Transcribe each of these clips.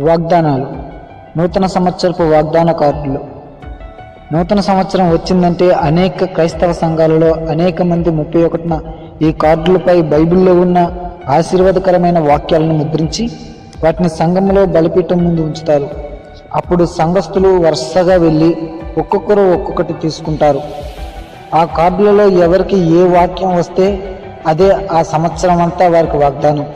వాగ్దానాలు. నూతన సంవత్సరపు వాగ్దాన కార్డులు. నూతన సంవత్సరం వచ్చిందంటే అనేక క్రైస్తవ సంఘాలలో అనేక మంది ముప్పై ఒకటిన ఈ కార్డులపై బైబిల్లో ఉన్న ఆశీర్వాదకరమైన వాక్యాలను ముద్రించి వాటిని సంఘంలో బలిపీఠం ముందు ఉంచుతారు. అప్పుడు సంఘస్థులు వరుసగా వెళ్ళి ఒక్కొక్కరు ఒక్కొక్కటి తీసుకుంటారు. ఆ కార్డులలో ఎవరికి ఏ వాక్యం వస్తే అదే ఆ సంవత్సరం అంతా వారికి వాగ్దానం.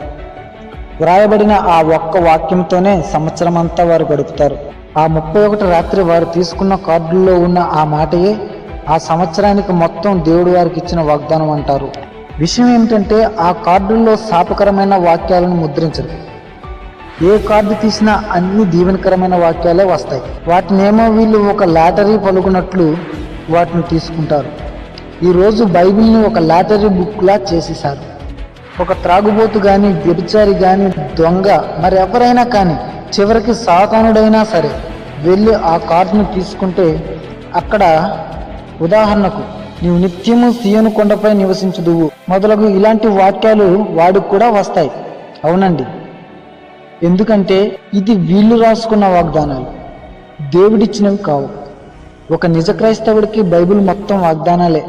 వ్రాయబడిన ఆ ఒక్క వాక్యంతోనే సంవత్సరం అంతా వారు గడుపుతారు. ఆ ముప్పై ఒకటి రాత్రి వారు తీసుకున్న కార్డుల్లో ఉన్న ఆ మాటయే ఆ సంవత్సరానికి మొత్తం దేవుడు వారికి ఇచ్చిన వాగ్దానం అంటారు. విషయం ఏమిటంటే ఆ కార్డుల్లో శాపకరమైన వాక్యాలను ముద్రించరు. ఏ కార్డు తీసినా అన్ని దీవెనకరమైన వాక్యాలే వస్తాయి. వాటినేమో వీళ్ళు ఒక లాటరీ పలుకున్నట్లు వాటిని తీసుకుంటారు. ఈరోజు బైబిల్ని ఒక లాటరీ బుక్లా చేసేశారు. ఒక త్రాగుబోతు కానీ వ్యభిచారి కానీ దొంగ మరి ఎవరైనా కానీ చివరికి సాతానుడైనా సరే వెళ్ళి ఆ కార్డును తీసుకుంటే అక్కడ ఉదాహరణకు నీవు నిత్యము సీయను కొండపై నివసించుదువు. మొదలగు ఇలాంటి వాక్యాలు వాడికి కూడా వస్తాయి. అవునండి. ఎందుకంటే ఇది వీళ్ళు రాసుకున్న వాగ్దానాలు. దేవుడిచ్చినవి కావు. ఒక నిజ క్రైస్తవుడికి బైబిల్ మొత్తం వాగ్దానాలే.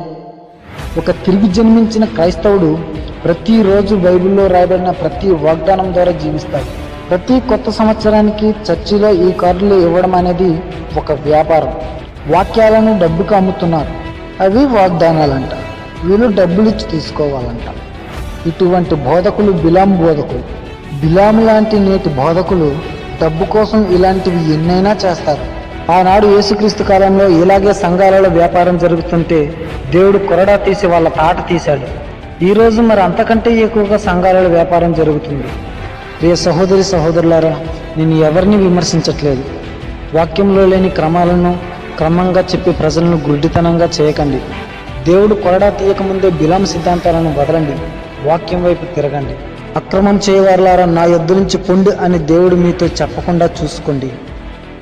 ఒక తిరిగి జన్మించిన క్రైస్తవుడు ప్రతిరోజు బైబిల్లో రాయబడిన ప్రతి వాగ్దానం ద్వారా జీవిస్తాడు. ప్రతి కొత్త సంవత్సరానికి చర్చిలో ఈ కార్డులు ఇవ్వడం అనేది ఒక వ్యాపారం. వాక్యాలను డబ్బుకు అమ్ముతున్నారు. అవి వాగ్దానాలంట. వీళ్ళు డబ్బులు ఇచ్చి తీసుకోవాలంట. ఇటువంటి బోధకులు బిలాం బోధకులు. బిలాం లాంటి నేటి బోధకులు డబ్బు కోసం ఇలాంటివి ఎన్నైనా చేస్తారు. ఆనాడు యేసుక్రీస్తు కాలంలో ఇలాగే సంఘాలలో వ్యాపారం జరుగుతుంటే దేవుడు కొరడా తీసి వాళ్ళ తాట తీశాడు. ఈరోజు మరి అంతకంటే ఎక్కువగా సంఘాలలో వ్యాపారం జరుగుతుంది. ప్రియ సహోదరి సహోదరులారా నేను ఎవరిని విమర్శించట్లేదు. వాక్యంలో లేని క్రమాలను క్రమంగా చెప్పి ప్రజలను గుడ్డితనంగా చేయకండి. దేవుడు కొరడా తీయకముందే బిలాం సిద్ధాంతాలను వదలండి. వాక్యం వైపు తిరగండి. అక్రమం చేయవారులారా నా ఎద్దు నుంచి పొండి అని దేవుడు మీతో చెప్పకుండా చూసుకోండి.